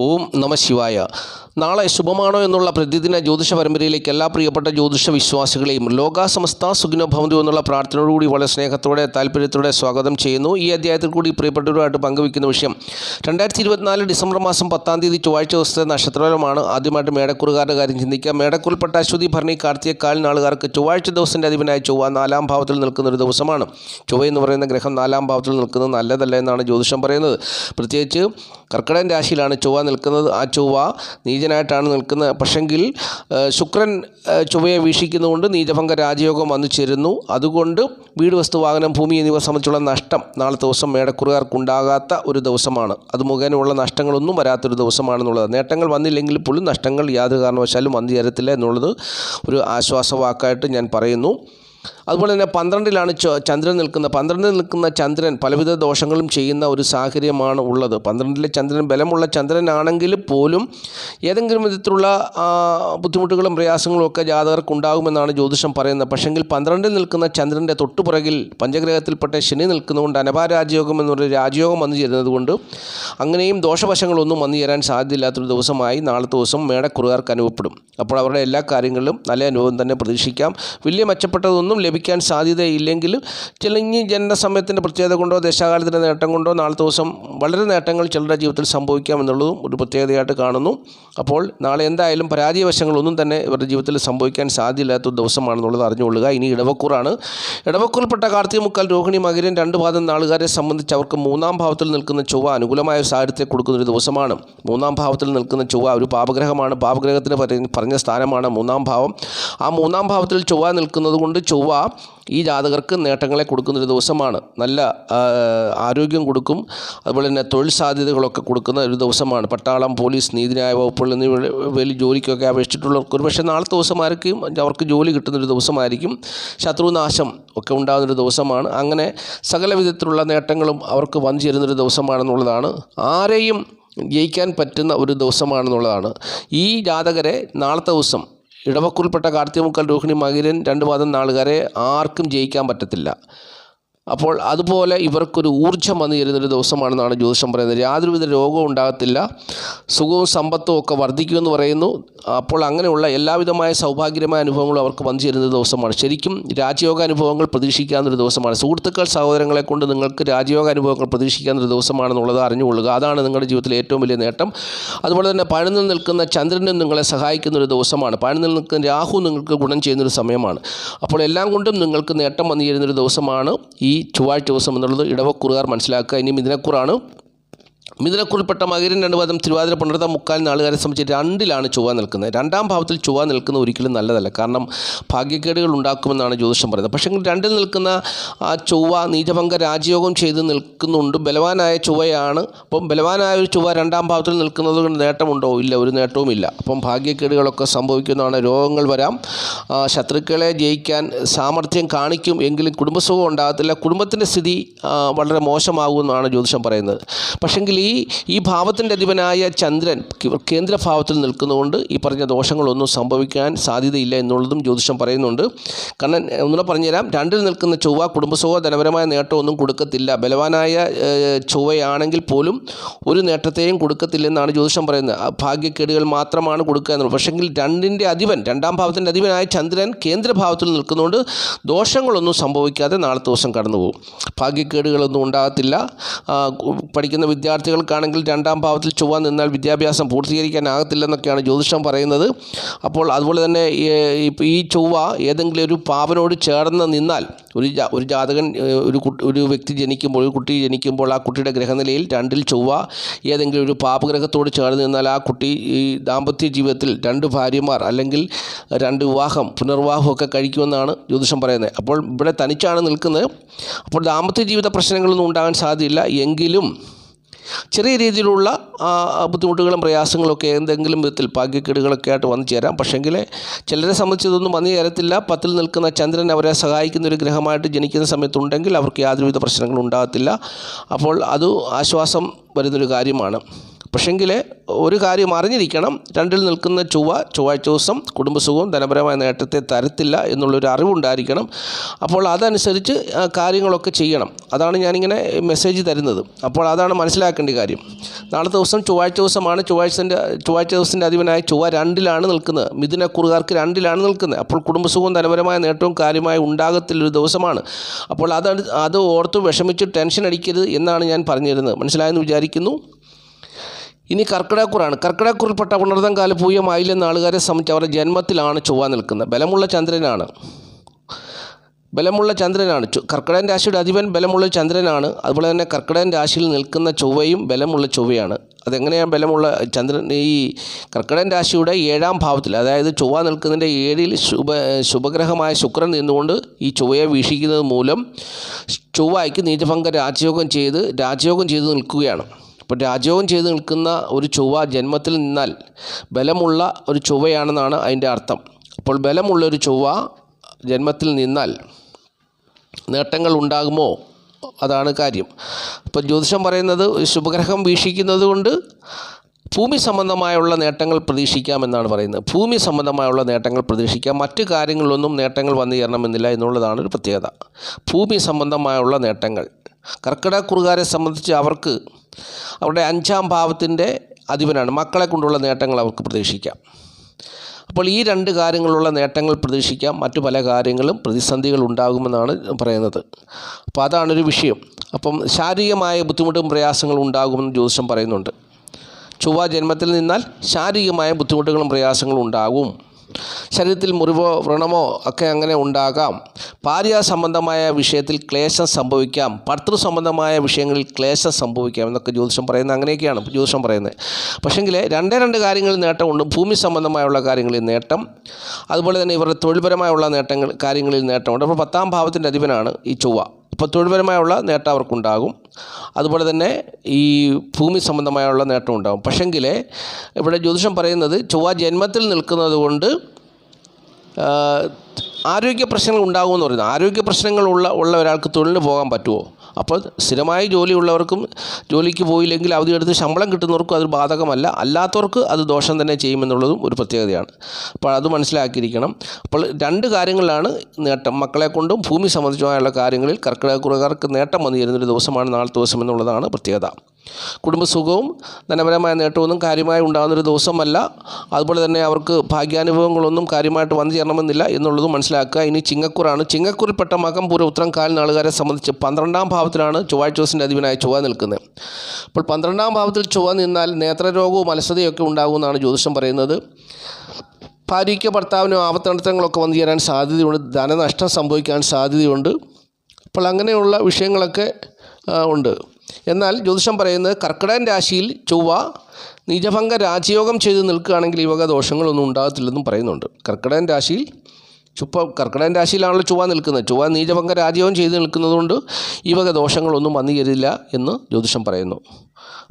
ഓം നമ ശിവായ. നാളെ ശുഭമാണോ എന്നുള്ള പ്രതിദിന ജ്യോതിഷ പരമ്പരയിലേക്ക് എല്ലാ പ്രിയപ്പെട്ട ജ്യോതിഷ വിശ്വാസികളെയും ലോകാസമസ്ത സുഖിനോ ഭവന്തു എന്നുള്ള പ്രാർത്ഥനയോടുകൂടി വളരെ സ്നേഹത്തോടെ താല്പര്യത്തോടെ സ്വാഗതം ചെയ്യുന്നു. ഈ അധ്യായത്തിൽ കൂടി പ്രിയപ്പെട്ടവരുമായിട്ട് പങ്കുവയ്ക്കുന്ന വിഷയം രണ്ടായിരത്തി ഇരുപത്തിനാല് ഡിസംബർ മാസം പത്താം തീയതി ചൊവ്വാഴ്ച ദിവസത്തെ നക്ഷത്രമാണ് ആദ്യമായിട്ട് മേടക്കുറുകാരുടെ കാര്യം ചിന്തിക്കുക മേടക്കുറിൽപ്പെട്ട അശ്വതി ഭരണി കാർത്തിക കാൽ നാളുകാർക്ക് ചൊവ്വാഴ്ച ദിവസത്തിന്റെ അധിപനായ ചൊവ്വ നാലാം ഭാവത്തിൽ നിൽക്കുന്ന ഒരു ദിവസമാണ്. ചൊവ്വ എന്ന് പറയുന്ന ഗ്രഹം നാലാം ഭാവത്തിൽ നിൽക്കുന്നത് നല്ലതല്ല എന്നാണ് ജ്യോതിഷം പറയുന്നത്. പ്രത്യേകിച്ച് കർക്കിടകൻ രാശിയിലാണ് ചൊവ്വ നിൽക്കുന്നത്. ആ ചൊവ്വ നീചനായിട്ടാണ് നിൽക്കുന്നത്. പക്ഷെങ്കിൽ ശുക്രൻ ചൊവ്വയെ വീക്ഷിക്കുന്നതുകൊണ്ട് നീചഭംഗ രാജയോഗം വന്നു ചേരുന്നു. അതുകൊണ്ട് വീട് വസ്തു വാഹനം ഭൂമി എന്നിവ സംബന്ധിച്ചുള്ള നഷ്ടം നാളത്തെ ദിവസം മേടക്കുറുകാർക്കുണ്ടാകാത്ത ഒരു ദിവസമാണ്. അത് മുഖേനയുള്ള നഷ്ടങ്ങളൊന്നും വരാത്തൊരു ദിവസമാണെന്നുള്ളത്. നേട്ടങ്ങൾ വന്നില്ലെങ്കിൽ പോലും നഷ്ടങ്ങൾ യാതൊരു കാരണവശാലും വന്നു ചേരത്തില്ല എന്നുള്ളത് ഒരു ആശ്വാസവാക്കായിട്ട് ഞാൻ പറയുന്നു. അതുപോലെ തന്നെ പന്ത്രണ്ടിലാണ് ചന്ദ്രൻ നിൽക്കുന്നത്. പന്ത്രണ്ടിൽ നിൽക്കുന്ന ചന്ദ്രൻ പലവിധ ദോഷങ്ങളും ചെയ്യുന്ന ഒരു സാഹചര്യമാണ് ഉള്ളത്. പന്ത്രണ്ടിലെ ചന്ദ്രൻ ബലമുള്ള ചന്ദ്രനാണെങ്കിൽ പോലും ഏതെങ്കിലും വിധത്തിലുള്ള ബുദ്ധിമുട്ടുകളും പ്രയാസങ്ങളും ഒക്കെ ജാതകർക്ക് ഉണ്ടാകുമെന്നാണ് ജ്യോതിഷം പറയുന്നത്. പക്ഷെങ്കിൽ പന്ത്രണ്ടിൽ നിൽക്കുന്ന ചന്ദ്രന്റെ തൊട്ടുപുറകിൽ പഞ്ചഗ്രഹത്തിൽപ്പെട്ട ശനി നിൽക്കുന്നതുകൊണ്ട് അനപാരാജയോഗം എന്നൊരു രാജയോഗം വന്നു ചേരുന്നത് കൊണ്ട് അങ്ങനെയും ദോഷവശങ്ങളൊന്നും വന്നു ചേരാൻ സാധ്യതയില്ലാത്തൊരു ദിവസമായി നാളത്തെ ദിവസം മേടക്കുറുകാർക്ക് അനുഭവപ്പെടും. അപ്പോൾ അവരുടെ എല്ലാ കാര്യങ്ങളിലും നല്ല അനുഭവം തന്നെ പ്രതീക്ഷിക്കാം. വലിയ മെച്ചപ്പെട്ടതൊന്നും ലഭിക്കാൻ സാധ്യതയില്ലെങ്കിലും ചിലഞ്ഞ് ജനന സമയത്തിന്റെ പ്രത്യേകത കൊണ്ടോ ദശാകാലത്തിന്റെ നേട്ടം കൊണ്ടോ നാളെ ദിവസം വളരെ നേട്ടങ്ങൾ ചിലരുടെ ജീവിതത്തിൽ സംഭവിക്കാം എന്നുള്ളതും ഒരു പ്രത്യേകതയായിട്ട് കാണുന്നു. അപ്പോൾ നാളെ എന്തായാലും പരാജയവശങ്ങളൊന്നും തന്നെ ഇവരുടെ ജീവിതത്തിൽ സംഭവിക്കാൻ സാധ്യതയില്ലാത്ത ഒരു ദിവസമാണെന്നുള്ളത് അറിഞ്ഞുകൊള്ളുക. ഇനി ഇടവക്കൂറാണ്. ഇടവക്കൂറിൽപ്പെട്ട കാർത്തിക മുക്കാൽ രോഹിണി മകരൻ രണ്ട് ഭാഗം നാളുകാരെ സംബന്ധിച്ച് അവർക്ക് മൂന്നാം ഭാവത്തിൽ നിൽക്കുന്ന ചൊവ്വ അനുകൂലമായ സാഹചര്യത്തെ കൊടുക്കുന്ന ഒരു ദിവസമാണ്. മൂന്നാം ഭാവത്തിൽ നിൽക്കുന്ന ചൊവ്വ ഒരു പാപഗ്രഹമാണ്. പാപഗ്രഹത്തിന് പറഞ്ഞ സ്ഥാനമാണ് മൂന്നാം ഭാവം. ആ മൂന്നാം ഭാവത്തിൽ ചൊവ്വ നിൽക്കുന്നത് കൊണ്ട് ചൊവ്വ ഈ ജാതകർക്ക് നേട്ടങ്ങളെ കൊടുക്കുന്നൊരു ദിവസമാണ്. നല്ല ആരോഗ്യം കൊടുക്കും. അതുപോലെ തന്നെ തൊഴിൽ സാധ്യതകളൊക്കെ കൊടുക്കുന്ന ഒരു ദിവസമാണ്. പട്ടാളം പോലീസ് നീതിന്യായ വകുപ്പുകൾ എന്നിവ വലിയ ജോലിക്കൊക്കെ അപേക്ഷിച്ചിട്ടുള്ളവർക്ക് ഒരു പക്ഷേ നാളത്തെ ദിവസമായിരിക്കും. അവർക്ക് ജോലി കിട്ടുന്നൊരു ദിവസമായിരിക്കും. ശത്രുനാശം ഒക്കെ ഉണ്ടാകുന്നൊരു ദിവസമാണ്. അങ്ങനെ സകല വിധത്തിലുള്ള നേട്ടങ്ങളും അവർക്ക് വന്നു ചേരുന്നൊരു ദിവസമാണെന്നുള്ളതാണ്. ആരെയും ജയിക്കാൻ പറ്റുന്ന ഒരു ദിവസമാണെന്നുള്ളതാണ്. ഈ ജാതകരെ നാളത്തെ ദിവസം ഇടവക്കുറിൽപ്പെട്ട കാർത്തിമുക്കൽ രോഹിണി മകിരൻ രണ്ട് പാദം നാളുകാരെ ആർക്കും ജയിക്കാൻ പറ്റത്തില്ല. അപ്പോൾ അതുപോലെ ഇവർക്കൊരു ഊർജം വന്നു തരുന്നൊരു ദിവസമാണെന്നാണ് ജ്യോതിഷം പറയുന്നത്. യാതൊരുവിധ രോഗവും ഉണ്ടാകത്തില്ല. സുഖവും സമ്പത്തും ഒക്കെ വർദ്ധിക്കുമെന്ന് പറയുന്നു. അപ്പോൾ അങ്ങനെയുള്ള എല്ലാവിധമായ സൗഭാഗ്യമായ അനുഭവങ്ങളും അവർക്ക് വന്നു ചേരുന്ന ദിവസമാണ്. ശരിക്കും രാജയോഗ അനുഭവങ്ങൾ പ്രതീക്ഷിക്കാവുന്നൊരു ദിവസമാണ്. സുഹൃത്തുക്കൾ സഹോദരങ്ങളെ കൊണ്ട് നിങ്ങൾക്ക് രാജയോഗ അനുഭവങ്ങൾ പ്രതീക്ഷിക്കാവുന്നൊരു ദിവസമാണെന്നുള്ളത് അറിഞ്ഞുകൊള്ളുക. അതാണ് നിങ്ങളുടെ ജീവിതത്തിലെ ഏറ്റവും വലിയ നേട്ടം. അതുപോലെ തന്നെ പഴനിൽ നിൽക്കുന്ന ചന്ദ്രനും നിങ്ങളെ സഹായിക്കുന്ന ഒരു ദിവസമാണ്. പഴനിൽ നിൽക്കുന്ന രാഹു നിങ്ങൾക്ക് ഗുണം ചെയ്യുന്നൊരു സമയമാണ്. അപ്പോൾ എല്ലാം കൊണ്ടും നിങ്ങൾക്ക് നേട്ടം വന്നു ചേരുന്നൊരു ദിവസമാണ് ഈ ചൊവ്വാഴ്ച ദിവസം എന്നുള്ളത് ഇടവക്കൂറുകാർ മനസ്സിലാക്കുക. ഇനിയും മിഥുനക്കുറാണ് മിഥുനക്കുറിൽപ്പെട്ട മകരൻ രണ്ട് പദം തിരുവാതിര പുണർത്ത മുക്കാൽ നാളുകാരെ സംബന്ധിച്ച് രണ്ടിലാണ് ചൊവ്വ നിൽക്കുന്നത്. രണ്ടാം ഭാവത്തിൽ ചൊവ്വ നിൽക്കുന്ന ഒരിക്കലും നല്ലതല്ല. കാരണം ഭാഗ്യക്കേടുകൾ ഉണ്ടാക്കുമെന്നാണ് ജ്യോതിഷം പറയുന്നത്. പക്ഷേ രണ്ടിൽ നിൽക്കുന്ന ആ ചൊവ്വ നീചഭംഗ രാജയോഗം ചെയ്ത് നിൽക്കുന്നുണ്ട്. ബലവാനായ ചൊവ്വയാണ്. അപ്പം ബലവാനായ ഒരു ചൊവ്വ രണ്ടാം ഭാവത്തിൽ നിൽക്കുന്നത് കൊണ്ട് നേട്ടമുണ്ടോ? ഇല്ല ഒരു നേട്ടവുമില്ല അപ്പം ഭാഗ്യക്കേടുകളൊക്കെ സംഭവിക്കുന്നതാണ് രോഗങ്ങൾ വരാം. ശത്രുക്കളെ ജയിക്കാൻ സാമർഥ്യം കാണിക്കും. എങ്കിലും കുടുംബസുഖം ഉണ്ടാകത്തില്ല. കുടുംബത്തിന്റെ സ്ഥിതി വളരെ മോശമാകുമെന്നാണ് ജ്യോതിഷം പറയുന്നത്. പക്ഷെങ്കിൽ ഈ ഈ ഭാവത്തിന്റെ അധിപനായ ചന്ദ്രൻ കേന്ദ്രഭാവത്തിൽ നിൽക്കുന്നതുകൊണ്ട് ഈ പറഞ്ഞ ദോഷങ്ങളൊന്നും സംഭവിക്കാൻ സാധ്യതയില്ല എന്നുള്ളതും ജ്യോതിഷം പറയുന്നുണ്ട്. കാരണം ഒന്നുകൂടെ പറഞ്ഞുതരാം. രണ്ടിൽ നിൽക്കുന്ന ചൊവ്വ കുടുംബസുഖ ധനപരമായ നേട്ടമൊന്നും കൊടുക്കത്തില്ല. ബലവാനായ ചൊവ്വയാണെങ്കിൽ പോലും ഒരു നേട്ടത്തെയും കൊടുക്കത്തില്ലെന്നാണ് ജ്യോതിഷം പറയുന്നത്. ഭാഗ്യക്കേടുകൾ മാത്രമാണ് കൊടുക്കുക എന്നുള്ളത്. പക്ഷെങ്കിൽ രണ്ടിന്റെ അധിപൻ രണ്ടാം ഭാവത്തിന്റെ അധിപനായ ചന്ദ്രൻ കേന്ദ്രഭാവത്തിൽ നിൽക്കുന്നതുകൊണ്ട് ദോഷങ്ങളൊന്നും സംഭവിക്കാതെ നാളത്തെ ദിവസം കടന്നുപോകും. ഭാഗ്യക്കേടുകളൊന്നും ഉണ്ടാകത്തില്ല. പഠിക്കുന്ന കു- വിദ്യാർത്ഥികൾക്കാണെങ്കിൽ രണ്ടാം ഭാവത്തിൽ ചൊവ്വ നിന്നാൽ വിദ്യാഭ്യാസം പൂർത്തീകരിക്കാനാകത്തില്ലെന്നൊക്കെയാണ് ജ്യോതിഷം പറയുന്നത്. അപ്പോൾ അതുപോലെ തന്നെ ഈ ചൊവ്വ ഏതെങ്കിലും ഒരു പാവനോട് ചേർന്ന് നിന്നാൽ ഒരു ഒരു ജാതകൻ ഒരു ഒരു വ്യക്തി ജനിക്കുമ്പോൾ ഒരു കുട്ടി ജനിക്കുമ്പോൾ ആ കുട്ടിയുടെ ഗ്രഹനിലയിൽ രണ്ടിൽ ചൊവ്വ ഏതെങ്കിലും ഒരു പാപഗ്രഹത്തോട് ചേർന്ന് നിന്നാൽ ആ കുട്ടി ഈ ദാമ്പത്യ ജീവിതത്തിൽ രണ്ട് ഭാര്യമാർ അല്ലെങ്കിൽ രണ്ട് വിവാഹം പുനർവിവാഹമൊക്കെ കഴിക്കുമെന്നാണ് ജ്യോതിഷം പറയുന്നത്. അപ്പോൾ ഇവിടെ തനിച്ചാണ് നിൽക്കുന്നത്. അപ്പോൾ ദാമ്പത്യ ജീവിത പ്രശ്നങ്ങളൊന്നും ഉണ്ടാകാൻ സാധ്യതയില്ല. എങ്കിലും ചെറിയ രീതിയിലുള്ള ബുദ്ധിമുട്ടുകളും പ്രയാസങ്ങളൊക്കെ എന്തെങ്കിലും വിധത്തിൽ ഭാഗ്യക്കേടുകളൊക്കെ ആയിട്ട് വന്നു ചേരാം. പക്ഷേങ്കിൽ ചിലരെ സംബന്ധിച്ച് ഇതൊന്നും വന്നു ചേരത്തില്ല പത്തിൽ നിൽക്കുന്ന ചന്ദ്രൻ അവരെ സഹായിക്കുന്ന ഒരു ഗ്രഹമായിട്ട് ജനിക്കുന്ന സമയത്തുണ്ടെങ്കിൽ അവർക്ക് യാതൊരുവിധ പ്രശ്നങ്ങളും ഉണ്ടാകത്തില്ല. അപ്പോൾ അത് ആശ്വാസം വരുന്നൊരു കാര്യമാണ്. പക്ഷെങ്കിൽ ഒരു കാര്യം അറിഞ്ഞിരിക്കണം. രണ്ടിൽ നിൽക്കുന്ന ചൊവ്വ ചൊവ്വാഴ്ച ദിവസം കുടുംബസുഖവും ധനപരമായ നേട്ടത്തെ തരത്തില്ല എന്നുള്ളൊരു അറിവുണ്ടായിരിക്കണം. അപ്പോൾ അതനുസരിച്ച് കാര്യങ്ങളൊക്കെ ചെയ്യണം. അതാണ് ഞാനിങ്ങനെ മെസ്സേജ് തരുന്നത്. അപ്പോൾ അതാണ് മനസ്സിലാക്കേണ്ട കാര്യം. നാളത്തെ ദിവസം ചൊവ്വാഴ്ച ദിവസമാണ്. ചൊവ്വാഴ്ചന്റെ ചൊവ്വാഴ്ച ദിവസത്തിന്റെ അധിപനായ ചൊവ്വ രണ്ടിലാണ് നിൽക്കുന്നത്. മിഥുനക്കുറുകാർക്ക് രണ്ടിലാണ് നിൽക്കുന്നത്. അപ്പോൾ കുടുംബസുഖവും ധനപരമായ നേട്ടവും കാര്യമായി ഉണ്ടാകത്തില്ലൊരു ദിവസമാണ്. അപ്പോൾ അത് അത് ഓർത്ത് വിഷമിച്ച് ടെൻഷൻ അടിക്കരുത് എന്നാണ് ഞാൻ പറഞ്ഞിരുന്നത്. മനസ്സിലായെന്ന് വിചാരിക്കുന്നു? ഇനി കർക്കിടക്കുറാണ് കർക്കിടക്കുറിൽപ്പെട്ട കാല പൂയമായില്ലെന്ന ആളുകാരെ സംബന്ധിച്ച് അവരുടെ ജന്മത്തിലാണ് ചൊവ്വ നിൽക്കുന്നത്. ബലമുള്ള ചന്ദ്രനാണ്. ബലമുള്ള ചന്ദ്രനാണ്. കർക്കിടകൻ രാശിയുടെ അധിപൻ ബലമുള്ള ചന്ദ്രനാണ്. അതുപോലെ തന്നെ കർക്കിടകൻ രാശിയിൽ നിൽക്കുന്ന ചൊവ്വയും ബലമുള്ള ചൊവ്വയാണ്. അതെങ്ങനെയാണ് ബലമുള്ള ചന്ദ്രൻ ഈ കർക്കിടകൻ രാശിയുടെ ഏഴാം ഭാവത്തിൽ അതായത് ചൊവ്വ നിൽക്കുന്നതിന്റെ ഏഴിൽ ശുഭ ശുഭഗ്രഹമായ ശുക്രൻ നിന്നുകൊണ്ട് ഈ ചൊവ്വയെ വീക്ഷിക്കുന്നത് മൂലം ചൊവ്വയ്ക്ക് നീചഭംഗ രാജയോഗം ചെയ്ത് രാജയോഗം ചെയ്ത് നിൽക്കുകയാണ്. അപ്പോൾ രാജയോഗം ചെയ്ത് നിൽക്കുന്ന ഒരു ചൊവ്വ ജന്മത്തിൽ നിന്നാൽ ബലമുള്ള ഒരു ചൊവ്വയാണെന്നാണ് അതിന്റെ അർത്ഥം. അപ്പോൾ ബലമുള്ള ഒരു ചൊവ്വ ജന്മത്തിൽ നിന്നാൽ നേട്ടങ്ങൾ ഉണ്ടാകുമോ? അതാണ് കാര്യം. അപ്പോൾ ജ്യോതിഷം പറയുന്നത് ശുഭഗ്രഹം വീക്ഷിക്കുന്നത് കൊണ്ട് ഭൂമി സംബന്ധമായുള്ള നേട്ടങ്ങൾ പ്രതീക്ഷിക്കാമെന്നാണ് പറയുന്നത്. ഭൂമി സംബന്ധമായുള്ള നേട്ടങ്ങൾ പ്രതീക്ഷിക്കാം. മറ്റു കാര്യങ്ങളിലൊന്നും നേട്ടങ്ങൾ വന്നു ചേരണമെന്നില്ല എന്നുള്ളതാണ് ഒരു പ്രത്യേകത. ഭൂമി സംബന്ധമായുള്ള നേട്ടങ്ങൾ. കർക്കിടക്കുറുകാരെ സംബന്ധിച്ച് അവർക്ക് അവരുടെ അഞ്ചാം ഭാവത്തിന്റെ അധിപനാണ്. മക്കളെ കൊണ്ടുള്ള നേട്ടങ്ങൾ അവർക്ക് പ്രതീക്ഷിക്കാം. അപ്പോൾ ഈ രണ്ട് കാര്യങ്ങളുള്ള നേട്ടങ്ങൾ പ്രതീക്ഷിക്കാം. മറ്റു പല കാര്യങ്ങളും പ്രതിസന്ധികൾ ഉണ്ടാകുമെന്നാണ് പറയുന്നത്. അപ്പോൾ അതാണൊരു വിഷയം. അപ്പം ശാരീരികമായ ബുദ്ധിമുട്ടും പ്രയാസങ്ങളും ഉണ്ടാകുമെന്ന് ജ്യോതിഷം പറയുന്നുണ്ട്. ചൊവ്വ ജന്മത്തിൽ നിന്നാൽ ശാരീരികമായ ബുദ്ധിമുട്ടുകളും പ്രയാസങ്ങളും ഉണ്ടാകും. ശരീരത്തിൽ മുറിവോ വ്രണമോ ഒക്കെ അങ്ങനെ ഉണ്ടാകാം. ഭാര്യ സംബന്ധമായ വിഷയത്തിൽ ക്ലേശം സംഭവിക്കാം. ഭർത്തൃ സംബന്ധമായ വിഷയങ്ങളിൽ ക്ലേശം സംഭവിക്കാം എന്നൊക്കെ ജ്യോതിഷം പറയുന്നത് അങ്ങനെയൊക്കെയാണ് ജ്യോതിഷം പറയുന്നത്. പക്ഷേങ്കിൽ രണ്ടേ രണ്ട് കാര്യങ്ങളിൽ നേട്ടമുണ്ട്. ഭൂമി സംബന്ധമായുള്ള കാര്യങ്ങളിൽ നേട്ടം അതുപോലെ തന്നെ ഇവരുടെ തൊഴിൽപരമായുള്ള നേട്ടങ്ങൾ കാര്യങ്ങളിൽ നേട്ടമുണ്ട്. അപ്പോൾ പത്താം ഭാവത്തിന്റെ അധിപനാണ് ഈ ചൊവ്വ. അപ്പോൾ തൊഴിൽപരമായുള്ള നേട്ടം അവർക്കുണ്ടാകും. അതുപോലെ തന്നെ ഈ ഭൂമി സംബന്ധമായുള്ള നേട്ടം ഉണ്ടാകും. പക്ഷെങ്കിൽ ഇവിടെ ജ്യോതിഷം പറയുന്നത് ചൊവ്വ ജന്മത്തിൽ നിൽക്കുന്നത് കൊണ്ട് ആരോഗ്യ പ്രശ്നങ്ങൾ ഉണ്ടാകുമെന്ന് പറയുന്നത്. ആരോഗ്യ പ്രശ്നങ്ങളുള്ള ഉള്ള ഒരാൾക്ക് തൊഴിലിന് പോകാൻ പറ്റുമോ? അപ്പോൾ സ്ഥിരമായി ജോലിയുള്ളവർക്കും ജോലിക്ക് പോയില്ലെങ്കിൽ അവധിയെടുത്ത് ശമ്പളം കിട്ടുന്നവർക്കും അത് ബാധകമല്ല. അല്ലാത്തവർക്ക് അത് ദോഷം തന്നെ ചെയ്യുമെന്നുള്ളതും ഒരു പ്രത്യേകതയാണ്. അപ്പോൾ അത് മനസ്സിലാക്കിയിരിക്കണം. അപ്പോൾ രണ്ട് കാര്യങ്ങളാണ് നേട്ടം. മക്കളെ കൊണ്ടും ഭൂമി സംബന്ധിച്ചുമായുള്ള കാര്യങ്ങളിൽ കർക്കിടകക്കുറകാർക്ക് നേട്ടം വന്നു ചേരുന്നൊരു ദിവസമാണ് നാളത്തെ ദിവസം എന്നുള്ളതാണ് പ്രത്യേകത. കുടുംബസുഖവും ധനപരമായ നേട്ടമൊന്നും കാര്യമായി ഉണ്ടാകുന്നൊരു ദിവസമല്ല. അതുപോലെ തന്നെ അവർക്ക് ഭാഗ്യാനുഭവങ്ങളൊന്നും കാര്യമായിട്ട് വന്നു ചേരണമെന്നില്ല എന്നുള്ളതും മനസ്സിലാക്കുക. ഇനി ചിങ്ങക്കുറാണ്. ചിങ്ങക്കുറിൽപ്പെട്ട മകം പൂര ഉത്തരം കാലിനാളുകാരെ സംബന്ധിച്ച് പന്ത്രണ്ടാം ഭാവത്തിലാണ് ചൊവ്വാഴ്ച ദിവസത്തിന്റെ അധിപനായ ചൊവ്വ നിൽക്കുന്നത്. അപ്പോൾ പന്ത്രണ്ടാം ഭാവത്തിൽ ചൊവ്വ നിന്നാൽ നേത്രരോഗവും അലസതയൊക്കെ ഉണ്ടാകുമെന്നാണ് ജ്യോതിഷം പറയുന്നത്. ഭാര്യയ്ക്ക് ഭർത്താവിനും ആപത്തനർത്ഥങ്ങളൊക്കെ വന്നു ചേരാൻ സാധ്യതയുണ്ട്. ധനനഷ്ടം സംഭവിക്കാൻ സാധ്യതയുണ്ട്. അപ്പോൾ അങ്ങനെയുള്ള വിഷയങ്ങളൊക്കെ ഉണ്ട്. എന്നാൽ ജ്യോതിഷം പറയുന്നത് കർക്കിടകൻ രാശിയിൽ ചൊവ്വ നിജഭംഗ രാജയോഗം ചെയ്ത് നിൽക്കുകയാണെങ്കിൽ ഈ വക ദോഷങ്ങളൊന്നും ഉണ്ടാകത്തില്ലെന്നും പറയുന്നുണ്ട്. കർക്കിടകൻ രാശിയിൽ ചുപ്പ കർക്കിടകൻ രാശിയിലാണല്ലോ ചൊവ്വ നിൽക്കുന്നത്. ചൊവ്വ നീചഭംഗ രാജ്യവും ചെയ്ത് നിൽക്കുന്നതുകൊണ്ട് ഈ വക ദോഷങ്ങളൊന്നും വന്നു ചേരില്ല എന്ന് ജ്യോതിഷം പറയുന്നു.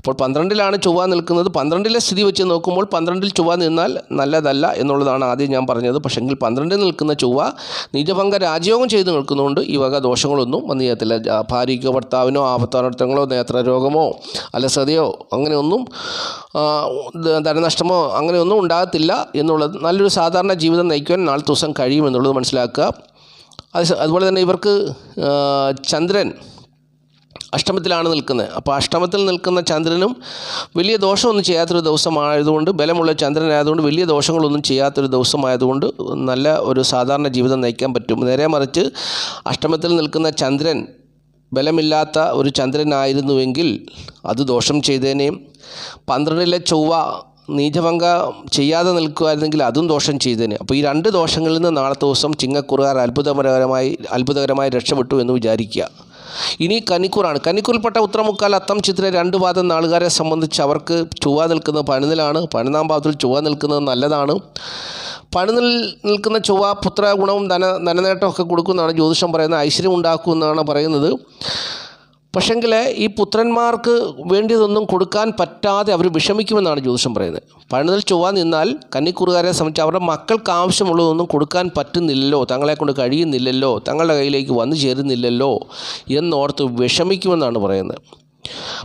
അപ്പോൾ പന്ത്രണ്ടിലാണ് ചൊവ്വ നിൽക്കുന്നത്. പന്ത്രണ്ടിലെ സ്ഥിതി വെച്ച് നോക്കുമ്പോൾ പന്ത്രണ്ടിൽ ചൊവ്വ നിന്നാൽ നല്ലതല്ല എന്നുള്ളതാണ് ആദ്യം ഞാൻ പറഞ്ഞത്. പക്ഷെങ്കിൽ പന്ത്രണ്ടിൽ നിൽക്കുന്ന ചൊവ്വ നിജഭംഗ രാജയോഗം ചെയ്ത് നിൽക്കുന്നതുകൊണ്ട് ഈ വക ദോഷങ്ങളൊന്നും വന്നു ചെയ്യത്തില്ല ഭാര്യയ്ക്കോ ഭർത്താവിനോ ആപത്താനർത്ഥങ്ങളോ നേത്രരോഗമോ അലസതയോ അങ്ങനെയൊന്നും ധനനഷ്ടമോ അങ്ങനെയൊന്നും ഉണ്ടാകത്തില്ല എന്നുള്ളത് നല്ലൊരു സാധാരണ ജീവിതം നയിക്കുവാൻ നാളെ ദിവസം കഴിയുമെന്നുള്ളത് മനസ്സിലാക്കുക. അത് അതുപോലെ തന്നെ ഇവർക്ക് ചന്ദ്രൻ അഷ്ടമത്തിലാണ് നിൽക്കുന്നത്. അപ്പോൾ അഷ്ടമത്തിൽ നിൽക്കുന്ന ചന്ദ്രനും വലിയ ദോഷമൊന്നും ചെയ്യാത്തൊരു ദിവസമായതുകൊണ്ട് ബലമുള്ള ചന്ദ്രനായതുകൊണ്ട് വലിയ ദോഷങ്ങളൊന്നും ചെയ്യാത്തൊരു ദിവസമായതുകൊണ്ട് നല്ല ഒരു സാധാരണ ജീവിതം നയിക്കാൻ പറ്റും. നേരെ മറിച്ച് അഷ്ടമത്തിൽ നിൽക്കുന്ന ചന്ദ്രൻ ബലമില്ലാത്ത ഒരു ചന്ദ്രനായിരുന്നുവെങ്കിൽ അത് ദോഷം ചെയ്തേനെയും പന്ത്രണ്ടിലെ ചൊവ്വ നീചഭംഗ ചെയ്യാതെ നിൽക്കുമായിരുന്നെങ്കിൽ അതും ദോഷം ചെയ്തേനെ. അപ്പോൾ ഈ രണ്ട് ദോഷങ്ങളിൽ നിന്ന് നാളത്തെ ദിവസം ചിങ്ങക്കുറുകാർ അത്ഭുതകരമായി അത്ഭുതകരമായി രക്ഷപ്പെട്ടു എന്ന് വിചാരിക്കുക. ഇനി കനിക്കൂറാണ്. കനിക്കൂറിൽപ്പെട്ട ഉത്തരമുക്കാൽ അത്തം ചിത്ര രണ്ട് പാദം നാളുകാരെ സംബന്ധിച്ച് അവർക്ക് ചൊവ്വ നിൽക്കുന്നത് പണിനിലാണ്. പണിതാം ഭാഗത്തിൽ ചൊവ്വ നിൽക്കുന്നത് നല്ലതാണ്. പണിനിൽ നിൽക്കുന്ന ചൊവ്വ പുത്ര ഗുണവും ധന ധനനേട്ടമൊക്കെ കൊടുക്കുമെന്നാണ് ജ്യോതിഷം പറയുന്നത്. ഐശ്വര്യം ഉണ്ടാക്കുമെന്നാണ് പറയുന്നത്. പക്ഷെങ്കിൽ ഈ പുത്രന്മാർക്ക് വേണ്ടിയതൊന്നും കൊടുക്കാൻ പറ്റാതെ അവർ വിഷമിക്കുമെന്നാണ് ജ്യോതിഷം പറയുന്നത്. പണിതിൽ ചൊവ്വ നിന്നാൽ കന്നിക്കുറുകാരെ സംബന്ധിച്ച് അവരുടെ മക്കൾക്ക് ആവശ്യമുള്ളതൊന്നും കൊടുക്കാൻ പറ്റുന്നില്ലല്ലോ തങ്ങളെ കൊണ്ട് കഴിയുന്നില്ലല്ലോ തങ്ങളുടെ കയ്യിലേക്ക് വന്നു ചേരുന്നില്ലല്ലോ എന്നോർത്ത് വിഷമിക്കുമെന്നാണ് പറയുന്നത്.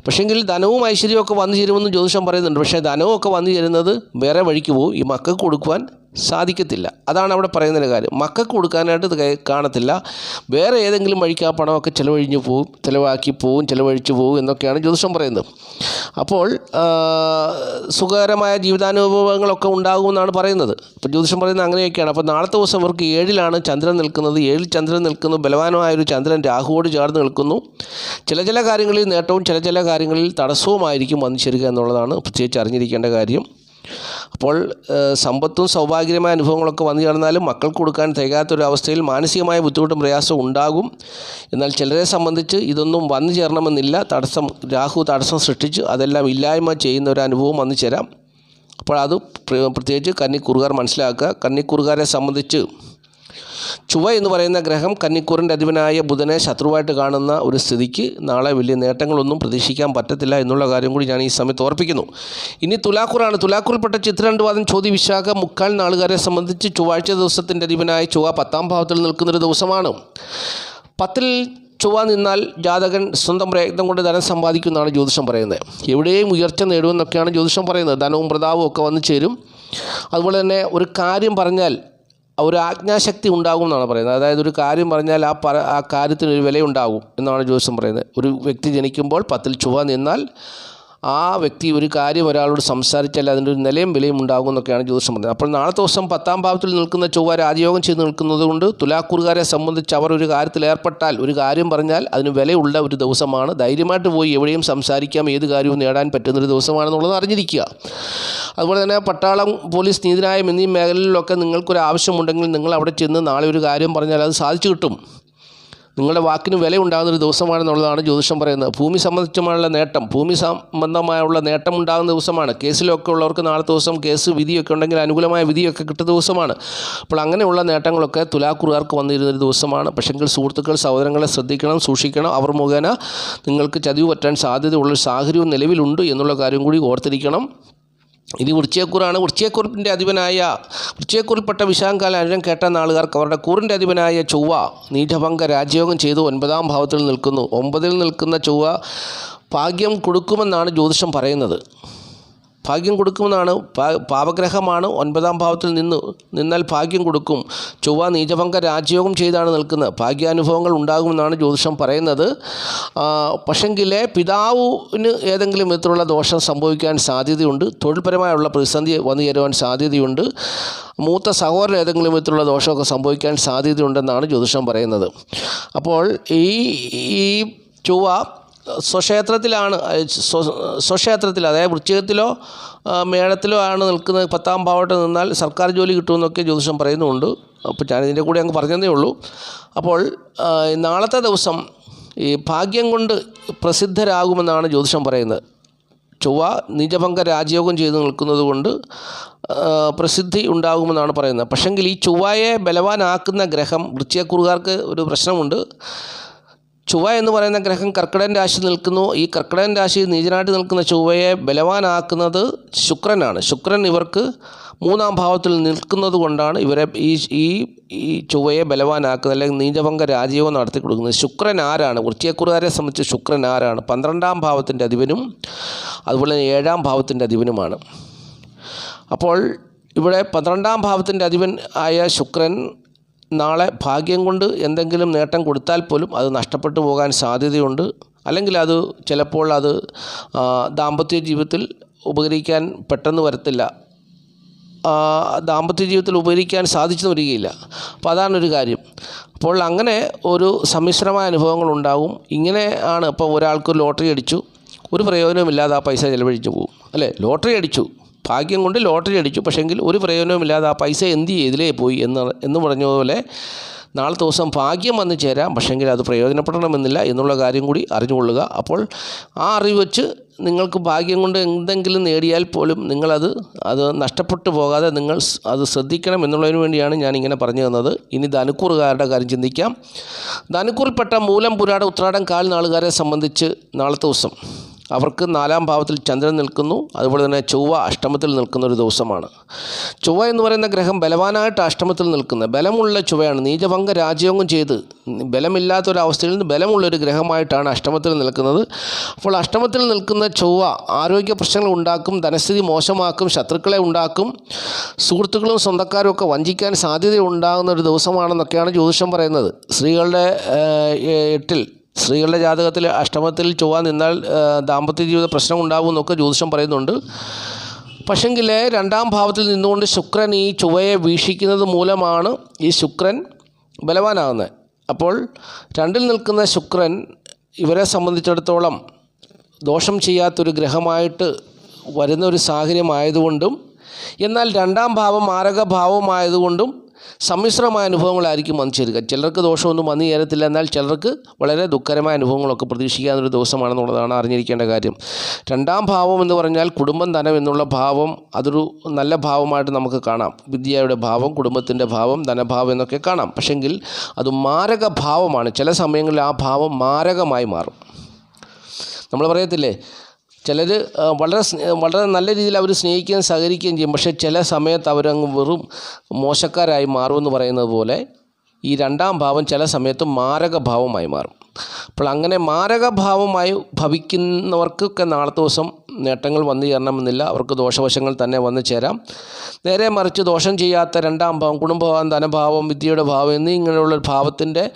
പക്ഷേങ്കിൽ ധനവും ഐശ്വര്യവും ഒക്കെ വന്നു ചേരുമെന്ന് ജ്യോതിഷം പറയുന്നുണ്ട്. പക്ഷേ ധനവും ഒക്കെ വന്നു ചേരുന്നത് വേറെ വഴിക്ക് പോകും ഈ മക്കൾക്ക് കൊടുക്കുവാൻ സാധിക്കത്തില്ല. അതാണ് അവിടെ പറയുന്നതിന്റെ കാര്യം. മക്കൾക്ക് കൊടുക്കാനായിട്ട് ഇത് കാണത്തില്ല. വേറെ ഏതെങ്കിലും വഴിക്ക് ആ പണമൊക്കെ ചിലവഴിഞ്ഞ് പോവും ചിലവാക്കി പോവും ചിലവഴിച്ച് പോവും എന്നൊക്കെയാണ് ജ്യോതിഷം പറയുന്നത്. അപ്പോൾ സുഖകരമായ ജീവിതാനുഭവങ്ങളൊക്കെ ഉണ്ടാകുമെന്നാണ് പറയുന്നത്. അപ്പോൾ ജ്യോതിഷം പറയുന്നത് അങ്ങനെയൊക്കെയാണ്. അപ്പോൾ നാളത്തെ ദിവസം ഇവർക്ക് ഏഴിലാണ് ചന്ദ്രൻ നിൽക്കുന്നത്. ഏഴിൽ ചന്ദ്രൻ നിൽക്കുന്നു. ബലവാനമായൊരു ചന്ദ്രൻ രാഹുവോട് ചേർന്ന് നിൽക്കുന്നു. ചില ചില കാര്യങ്ങളിൽ നേട്ടവും ചില ചില കാര്യങ്ങളിൽ തടസ്സവുമായിരിക്കും വന്നു ചേരുക എന്നുള്ളതാണ് പ്രത്യേകിച്ച് അറിഞ്ഞിരിക്കേണ്ട കാര്യം. അപ്പോൾ സമ്പത്തും സൗഭാഗ്യമായ അനുഭവങ്ങളൊക്കെ വന്നു ചേർന്നാലും മക്കൾക്ക് കൊടുക്കാൻ തികയാത്തൊരവസ്ഥയിൽ മാനസികമായ ബുദ്ധിമുട്ടും പ്രയാസവും ഉണ്ടാകും. എന്നാൽ ചിലരെ സംബന്ധിച്ച് ഇതൊന്നും വന്നു ചേരണമെന്നില്ല. തടസ്സം രാഹു തടസ്സം സൃഷ്ടിച്ച്. അതെല്ലാം ഇല്ലായ്മ ചെയ്യുന്ന ഒരു അനുഭവം വന്നു ചേരാം. അപ്പോൾ അത് പ്ര- പ്രത്യേകിച്ച് കന്നിക്കുറുകാർ മനസ്സിലാക്കുക. കന്നിക്കുറുകാരെ സംബന്ധിച്ച് ചുവ എന്ന് പറയുന്ന ഗ്രഹം കന്നിക്കൂറിന്റെ അധിപനായ ബുധനെ ശത്രുവായിട്ട് കാണുന്ന ഒരു സ്ഥിതിക്ക് നാളെ വലിയ നേട്ടങ്ങളൊന്നും പ്രതീക്ഷിക്കാൻ പറ്റത്തില്ല എന്നുള്ള കാര്യം കൂടി ഞാൻ ഈ സമയത്ത് ഓർപ്പിക്കുന്നു. ഇനി തുലാക്കൂറാണ്. തുലാക്കൂറിൽപ്പെട്ട ചിത്രണ്ടുവാദം ചോദ്യ വിശാഖ മുക്കാൽ നാളുകാരെ സംബന്ധിച്ച് ചൊവ്വാഴ്ച ദിവസത്തിന്റെ അധിപനായ ചൊവ്വ പത്താം ഭാവത്തിൽ നിൽക്കുന്നൊരു ദിവസമാണ്. പത്തിൽ ചൊവ്വ നിന്നാൽ ജാതകൻ സ്വന്തം പ്രയത്നം കൊണ്ട് ധനം സമ്പാദിക്കുമെന്നാണ് ജ്യോതിഷം പറയുന്നത്. എവിടെയും ഉയർച്ച നേടുമെന്നൊക്കെയാണ് ജ്യോതിഷം പറയുന്നത്. ധനവും പ്രതാപവും ഒക്കെ വന്നു ചേരും. അതുപോലെ തന്നെ ഒരു കാര്യം പറഞ്ഞാൽ ഒരു ആജ്ഞാശക്തി ഉണ്ടാകും എന്നാണ് പറയുന്നത്. അതായത് ഒരു കാര്യം പറഞ്ഞാൽ ആ പറ ആ കാര്യത്തിനൊരു വിലയുണ്ടാകും എന്നാണ് ജ്യോതിഷം പറയുന്നത്. ഒരു വ്യക്തി ജനിക്കുമ്പോൾ പത്തിൽ ചുവ നിന്നാൽ ആ വ്യക്തി ഒരു കാര്യം ഒരാളോട് സംസാരിച്ചാൽ അതിന്റെ ഒരു നിലയും വിലയും ഉണ്ടാകും എന്നൊക്കെയാണ് ജ്യോതിഷം പറഞ്ഞത്. അപ്പോൾ നാളത്തെ ദിവസം പത്താം ഭാവത്തിൽ നിൽക്കുന്ന ചൊവ്വ രാജയോഗം ചെയ്ത് നിൽക്കുന്നത് കൊണ്ട് തുലാക്കൂറുകാരെ സംബന്ധിച്ച് അവർ ഒരു കാര്യത്തിൽ ഏർപ്പെട്ടാൽ ഒരു കാര്യം പറഞ്ഞാൽ അതിന് വിലയുള്ള ഒരു ദിവസമാണ്. ധൈര്യമായിട്ട് പോയി എവിടെയും സംസാരിക്കാം ഏത് കാര്യവും നേടാൻ പറ്റുന്ന ഒരു ദിവസമാണെന്നുള്ളത് അറിഞ്ഞിരിക്കുക. അതുപോലെ തന്നെ പട്ടാളം പോലീസ് നീതിനായം എന്നീ മേഖലകളിലൊക്കെ നിങ്ങൾക്കൊരു ആവശ്യമുണ്ടെങ്കിൽ നിങ്ങൾ അവിടെ ചെന്ന് നാളെ ഒരു കാര്യം പറഞ്ഞാൽ അത് സാധിച്ചു കിട്ടും. നിങ്ങളുടെ വാക്കിന് വില ഉണ്ടാകുന്ന ഒരു ദിവസമാണെന്നുള്ളതാണ് ജ്യോതിഷം പറയുന്നത്. ഭൂമി സംബന്ധിച്ചുമായുള്ള നേട്ടം ഭൂമി സംബന്ധമായുള്ള നേട്ടം ഉണ്ടാകുന്ന ദിവസമാണ്. കേസിലൊക്കെ ഉള്ളവർക്ക് നാളത്തെ ദിവസം കേസ് വിധിയൊക്കെ ഉണ്ടെങ്കിൽ അനുകൂലമായ വിധിയൊക്കെ കിട്ടുന്ന ദിവസമാണ്. അപ്പോൾ അങ്ങനെയുള്ള നേട്ടങ്ങളൊക്കെ തുലാക്കുറുകാർക്ക് വന്നിരുന്നൊരു ദിവസമാണ്. പക്ഷെങ്കിൽ സുഹൃത്തുക്കൾ സഹോദരങ്ങളെ ശ്രദ്ധിക്കണം സൂക്ഷിക്കണം. അവർ മുഖേന നിങ്ങൾക്ക് ചതിവ് പറ്റാൻ സാധ്യതയുള്ളൊരു സാഹചര്യവും നിലവിലുണ്ട് എന്നുള്ള കാര്യം കൂടി ഓർത്തിരിക്കണം. ഇനി വൃശ്ചയക്കൂറാണ് വൃശ്ചയക്കൂറിന്റെ അധിപനായ വൃശ്ചയക്കൂറിൽപ്പെട്ട വിശാങ്കാല അനുരം കേട്ട നാളുകാർക്ക് അവരുടെ കൂറിന്റെ അധിപനായ ചൊവ്വ നീചഭംഗ രാജയോഗം ചെയ്തു ഒൻപതാം ഭാവത്തിൽ നിൽക്കുന്നു. ഒമ്പതിൽ നിൽക്കുന്ന ചൊവ്വ ഭാഗ്യം കൊടുക്കുമെന്നാണ് ജ്യോതിഷം പറയുന്നത്. ഭാഗ്യം കൊടുക്കുമെന്നാണ് പാപഗ്രഹമാണ് ഒൻപതാം ഭാവത്തിൽ നിന്ന് നിന്നാൽ ഭാഗ്യം കൊടുക്കും. ചൊവ്വ നീചഭംഗ രാജയോഗം ചെയ്താണ് നിൽക്കുന്നത്. ഭാഗ്യാനുഭവങ്ങൾ ഉണ്ടാകുമെന്നാണ് ജ്യോതിഷം പറയുന്നത്. പക്ഷെങ്കിലേ പിതാവിന് ഏതെങ്കിലും വിധത്തിലുള്ള ദോഷം സംഭവിക്കാൻ സാധ്യതയുണ്ട്. തൊഴിൽപരമായുള്ള പ്രതിസന്ധി വന്നു ചേരുവാൻ സാധ്യതയുണ്ട്. മൂത്ത സഹോദരൻ ഏതെങ്കിലും വിധത്തിലുള്ള ദോഷമൊക്കെ സംഭവിക്കാൻ സാധ്യതയുണ്ടെന്നാണ് ജ്യോതിഷം പറയുന്നത്. അപ്പോൾ ഈ ഈ ചൊവ്വ സ്വക്ഷേത്രത്തിലാണ് സ്വ- സ്വക്ഷേത്രത്തിൽ അതായത് വൃശ്ചികത്തിലോ മേടത്തിലോ ആണ് നിൽക്കുന്നത് പത്താം ഭാവമായിട്ട് നിന്നാൽ സർക്കാർ ജോലി കിട്ടുമെന്നൊക്കെ ജ്യോതിഷം പറയുന്നുണ്ട്. അപ്പോൾ ഞാനിതിന്റെ കൂടെ അങ്ങ് പറഞ്ഞതേ ഉള്ളൂ. അപ്പോൾ നാളത്തെ ദിവസം ഈ ഭാഗ്യം കൊണ്ട് പ്രസിദ്ധരാകുമെന്നാണ് ജ്യോതിഷം പറയുന്നത്. ചൊവ്വ നിജഭംഗ രാജയോഗം ചെയ്ത് നിൽക്കുന്നത് കൊണ്ട് പ്രസിദ്ധി ഉണ്ടാകുമെന്നാണ് പറയുന്നത്. പക്ഷെങ്കിൽ ഈ ചൊവ്വയെ ബലവാനാക്കുന്ന ഗ്രഹം വൃശ്ചികക്കുറുകാർക്ക് ഒരു പ്രശ്നമുണ്ട്. ചൊവ്വ എന്ന് പറയുന്ന ഗ്രഹം കർക്കിടകൻ രാശി നിൽക്കുന്നു. ഈ കർക്കിടകൻ രാശി നീചനായിട്ട് നിൽക്കുന്ന ചൊവ്വയെ ബലവാനാക്കുന്നത് ശുക്രനാണ്. ശുക്രൻ ഇവർക്ക് മൂന്നാം ഭാവത്തിൽ നിൽക്കുന്നത് കൊണ്ടാണ് ഇവരെ ഈ ഈ ഈ ചൊവ്വയെ ബലവാനാക്കുന്നത് അല്ലെങ്കിൽ നീചഭംഗ രാജീവം നടത്തി കൊടുക്കുന്നത്. ശുക്രൻ ആരാണ്? വൃത്തിയക്കുറുകാരെ സംബന്ധിച്ച് ശുക്രൻ ആരാണ്? പന്ത്രണ്ടാം ഭാവത്തിന്റെ അധിപനും അതുപോലെ തന്നെ ഏഴാം ഭാവത്തിന്റെ അധിപനുമാണ്. അപ്പോൾ ഇവിടെ പന്ത്രണ്ടാം ഭാവത്തിന്റെ അധിപൻ ആയ ശുക്രൻ നാളെ ഭാഗ്യം കൊണ്ട് എന്തെങ്കിലും നേട്ടം കൊടുത്താൽ പോലും അത് നഷ്ടപ്പെട്ടു പോകാൻ സാധ്യതയുണ്ട്. അല്ലെങ്കിൽ അത് ചിലപ്പോൾ അത് ദാമ്പത്യ ജീവിതത്തിൽ ഉപകരിക്കാൻ പെട്ടെന്ന് വരത്തില്ല. ദാമ്പത്യ ജീവിതത്തിൽ ഉപകരിക്കാൻ സാധിച്ചു വരികയില്ല. അപ്പോൾ അതാണൊരു കാര്യം. അപ്പോൾ അങ്ങനെ ഒരു സമ്മിശ്രമായ അനുഭവങ്ങൾ ഉണ്ടാകും ഇങ്ങനെ ആണ് ഇപ്പോൾ ഒരാൾക്ക് ലോട്ടറി അടിച്ചു. ഒരു പ്രയോജനവുമില്ലാതെ ആ പൈസ ചിലവഴിച്ചു പോകും. അല്ലേ? ലോട്ടറി അടിച്ചു. ഭാഗ്യം കൊണ്ട് ലോട്ടറി അടിച്ചു. പക്ഷേങ്കിൽ ഒരു പ്രയോജനവുമില്ലാതെ ആ പൈസ എന്ത് ചെയ്തിലേ പോയി എന്ന് എന്ന് പറഞ്ഞതുപോലെ പോലെ നാളത്തെ ദിവസം ഭാഗ്യം വന്ന് ചേരാം. പക്ഷേങ്കിൽ അത് പ്രയോജനപ്പെടണമെന്നില്ല എന്നുള്ള കാര്യം കൂടി അറിഞ്ഞുകൊള്ളുക. അപ്പോൾ ആ അറിവ് വെച്ച് നിങ്ങൾക്ക് ഭാഗ്യം കൊണ്ട് എന്തെങ്കിലും നേടിയാൽ പോലും നിങ്ങളത് അത് നഷ്ടപ്പെട്ടു പോകാതെ നിങ്ങൾ അത് ശ്രദ്ധിക്കണം എന്നുള്ളതിന് വേണ്ടിയാണ് ഞാൻ ഇങ്ങനെ പറഞ്ഞു തന്നത്. ഇനി ധനുക്കൂറുകാരുടെ കാര്യം ചിന്തിക്കാം. ധനുക്കൂറിൽപ്പെട്ട മൂലം പുരാട ഉത്രാടം കാൽ നാളുകാരെ സംബന്ധിച്ച് നാളത്തെ ദിവസം അവർക്ക് നാലാം ഭാവത്തിൽ ചന്ദ്രൻ നിൽക്കുന്നു അതുപോലെ തന്നെ ചൊവ്വ അഷ്ടമത്തിൽ നിൽക്കുന്ന ഒരു ദിവസമാണ്. ചൊവ്വ എന്ന് പറയുന്ന ഗ്രഹം ബലവാനായിട്ട് അഷ്ടമത്തിൽ നിൽക്കുന്ന. ബലമുള്ള ചൊവ്വയാണ്. നീചഭംഗ രാജ്യവും ചെയ്ത് ബലമില്ലാത്തൊരവസ്ഥയിൽ നിന്ന് ബലമുള്ളൊരു ഗ്രഹമായിട്ടാണ് അഷ്ടമത്തിൽ നിൽക്കുന്നത്. അപ്പോൾ അഷ്ടമത്തിൽ നിൽക്കുന്ന ചൊവ്വ ആരോഗ്യ പ്രശ്നങ്ങൾ ഉണ്ടാക്കും ധനസ്ഥിതി മോശമാക്കും ശത്രുക്കളെ ഉണ്ടാക്കും സുഹൃത്തുക്കളും സ്വന്തക്കാരും ഒക്കെ വഞ്ചിക്കാൻ സാധ്യത ഉണ്ടാകുന്ന ഒരു ദിവസമാണെന്നൊക്കെയാണ് ജ്യോതിഷം പറയുന്നത്. സ്ത്രീകളുടെ എട്ടിൽ സ്ത്രീകളുടെ ജാതകത്തിൽ അഷ്ടമത്തിൽ ചൊവ്വ നിന്നാൽ ദാമ്പത്യ ജീവിത പ്രശ്നം ഉണ്ടാവും എന്നൊക്കെ ജ്യോതിഷം പറയുന്നുണ്ട്. പക്ഷെങ്കിൽ രണ്ടാം ഭാവത്തിൽ നിന്നുകൊണ്ട് ശുക്രൻ ഈ ചൊവ്വയെ വീക്ഷിക്കുന്നത് മൂലമാണ് ഈ ശുക്രൻ ബലവാനാകുന്നത്. അപ്പോൾ രണ്ടിൽ നിൽക്കുന്ന ശുക്രൻ ഇവരെ സംബന്ധിച്ചിടത്തോളം ദോഷം ചെയ്യാത്തൊരു ഗ്രഹമായിട്ട് വരുന്ന ഒരു സാഹചര്യമായതുകൊണ്ടും എന്നാൽ രണ്ടാം ഭാവം മാരക ഭാവമായതുകൊണ്ടും സമ്മിശ്രമായ അനുഭവങ്ങളായിരിക്കും വന്നു ചേരുക. ചിലർക്ക് ദോഷമൊന്നും വന്നു ചേരത്തില്ല. എന്നാൽ ചിലർക്ക് വളരെ ദുഃഖകരമായ അനുഭവങ്ങളൊക്കെ പ്രതീക്ഷിക്കാവുന്നൊരു ദിവസമാണെന്നുള്ളതാണ് അറിഞ്ഞിരിക്കേണ്ട കാര്യം. രണ്ടാം ഭാവം എന്ന് പറഞ്ഞാൽ കുടുംബം ധനം എന്നുള്ള ഭാവം അതൊരു നല്ല ഭാവമായിട്ട് നമുക്ക് കാണാം. വിദ്യയുടെ ഭാവം കുടുംബത്തിന്റെ ഭാവം ധനഭാവം എന്നൊക്കെ കാണാം. പക്ഷെങ്കിൽ അത് മാരക ഭാവമാണ്. ചില സമയങ്ങളിൽ ആ ഭാവം മാരകമായി മാറും. നമ്മൾ പറയത്തില്ലേ? ചിലർ വളരെ വളരെ നല്ല രീതിയിൽ അവർ സ്നേഹിക്കുകയും സഹകരിക്കുകയും ചെയ്യും. പക്ഷേ ചില സമയത്ത് അവരങ്ങ് വെറും മോശക്കാരായി മാറുമെന്ന് പറയുന്നത് പോലെ ഈ രണ്ടാം ഭാവം ചില സമയത്ത് മാരകഭാവമായി മാറും. അപ്പോൾ അങ്ങനെ മാരകഭാവമായി ഭവിക്കുന്നവർക്കൊക്കെ നാളത്തെ ദിവസം നേട്ടങ്ങൾ വന്നു ചേരണമെന്നില്ല. അവർക്ക് ദോഷവശങ്ങൾ തന്നെ വന്നു ചേരാം. നേരെ മറിച്ച് ദോഷം ചെയ്യാത്ത രണ്ടാം ഭാവം കുടുംബഭാവം ധനഭാവം വിദ്യയുടെ ഭാവം എന്നീ ഇങ്ങനെയുള്ള ഭാവത്തിന്റെ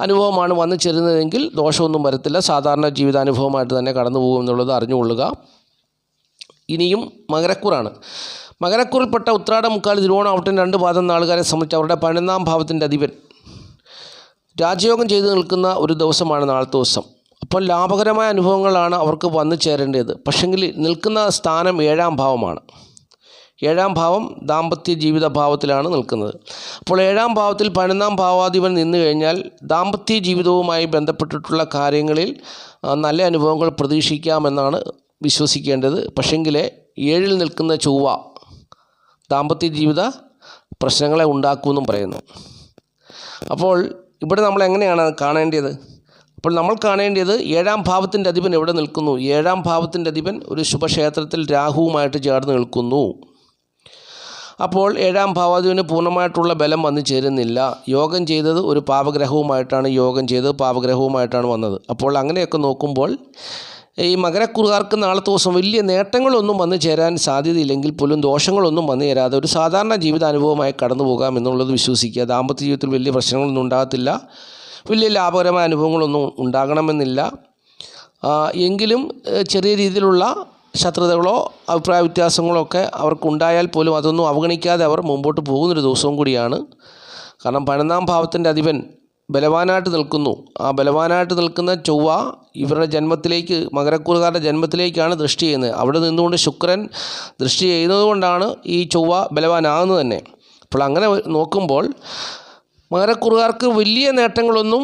അനുഭവമാണ് വന്നു ചേരുന്നതെങ്കിൽ ദോഷമൊന്നും വരത്തില്ല. സാധാരണ ജീവിതാനുഭവമായിട്ട് തന്നെ കടന്നു പോകും എന്നുള്ളത് അറിഞ്ഞുകൊള്ളുക. ഇനിയും മകരക്കൂറാണ്. മകരക്കൂറിൽപ്പെട്ട ഉത്രാട മുക്കാൽ തിരുവോണം രണ്ട് പാദം നാളുകാരെ സംബന്ധിച്ച് അവരുടെ പതിനൊന്നാം ഭാവത്തിന്റെ അധിപൻ. രാജയോഗം ചെയ്തു നിൽക്കുന്ന ഒരു ദിവസമാണ് നാളത്തെ ദിവസം. അപ്പോൾ ലാഭകരമായ അനുഭവങ്ങളാണ് അവർക്ക് വന്നു ചേരേണ്ടത്. പക്ഷെങ്കിൽ നിൽക്കുന്ന സ്ഥാനം ഏഴാം ഭാവമാണ്. ഏഴാം ഭാവം ദാമ്പത്യ ജീവിത ഭാവത്തിലാണ് നിൽക്കുന്നത്. അപ്പോൾ ഏഴാം ഭാവത്തിൽ പതിനൊന്നാം ഭാവാധിപൻ നിന്നു കഴിഞ്ഞാൽ ദാമ്പത്യ ജീവിതവുമായി ബന്ധപ്പെട്ടിട്ടുള്ള കാര്യങ്ങളിൽ നല്ല അനുഭവങ്ങൾ പ്രതീക്ഷിക്കാമെന്നാണ് വിശ്വസിക്കേണ്ടത്. പക്ഷെങ്കിൽ ഏഴിൽ നിൽക്കുന്ന ചൊവ്വ ദാമ്പത്യ ജീവിത പ്രശ്നങ്ങളെ ഉണ്ടാക്കുമെന്നും പറയുന്നു. അപ്പോൾ ഇവിടെ നമ്മൾ എങ്ങനെയാണ് കാണേണ്ടത്? അപ്പോൾ നമ്മൾ കാണേണ്ടത് ഏഴാം ഭാവത്തിന്റെ അധിപൻ എവിടെ നിൽക്കുന്നു? ഏഴാം ഭാവത്തിന്റെ അധിപൻ ഒരു ശുഭക്ഷേത്രത്തിൽ രാഹുവുമായിട്ട് ചേർന്ന് നിൽക്കുന്നു. അപ്പോൾ ഏഴാം ഭാവാധിപന് പൂർണമായിട്ടുള്ള ബലം വന്നു ചേരുന്നില്ല. യോഗം ചെയ്തത് ഒരു പാപഗ്രഹവുമായിട്ടാണ് യോഗം ചെയ്തത് പാപഗ്രഹവുമായിട്ടാണ് വന്നത്. അപ്പോൾ അങ്ങനെയൊക്കെ നോക്കുമ്പോൾ ഈ മകരക്കുറുകാർക്ക് നാളത്തെ ദിവസം വലിയ നേട്ടങ്ങളൊന്നും വന്നു ചേരാൻ സാധ്യതയില്ലെങ്കിൽ പോലും ദോഷങ്ങളൊന്നും വന്നു ചേരാതെ ഒരു സാധാരണ ജീവിതാനുഭവമായി കടന്നു പോകാം എന്നുള്ളത് വിശ്വസിക്കുക. ദാമ്പത്യ ജീവിതത്തിൽ വലിയ പ്രശ്നങ്ങളൊന്നും ഉണ്ടാകത്തില്ല. വലിയ ലാഭകരമായ അനുഭവങ്ങളൊന്നും ഉണ്ടാകണമെന്നില്ല. എങ്കിലും ചെറിയ രീതിയിലുള്ള ശത്രുതകളോ അഭിപ്രായ വ്യത്യാസങ്ങളോ ഒക്കെ അവർക്കുണ്ടായാൽ പോലും അതൊന്നും അവഗണിക്കാതെ അവർ മുമ്പോട്ട് പോകുന്നൊരു ദിവസവും കൂടിയാണ്. കാരണം പതിനൊന്നാം ഭാവത്തിന്റെ അധിപൻ ബലവാനായിട്ട് നിൽക്കുന്നു. ആ ബലവാനായിട്ട് നിൽക്കുന്ന ചൊവ്വ ഇവരുടെ ജന്മത്തിലേക്ക് മകരക്കൂറുകാരുടെ ജന്മത്തിലേക്കാണ് ദൃഷ്ടി ചെയ്യുന്നത്. അവിടെ നിന്നുകൊണ്ട് ശുക്രൻ ദൃഷ്ടി ചെയ്യുന്നത് കൊണ്ടാണ് ഈ ചൊവ്വ ബലവാനാകുന്നത് തന്നെ. അപ്പോൾ അങ്ങനെ നോക്കുമ്പോൾ മകരക്കുറുകാർക്ക് വലിയ നേട്ടങ്ങളൊന്നും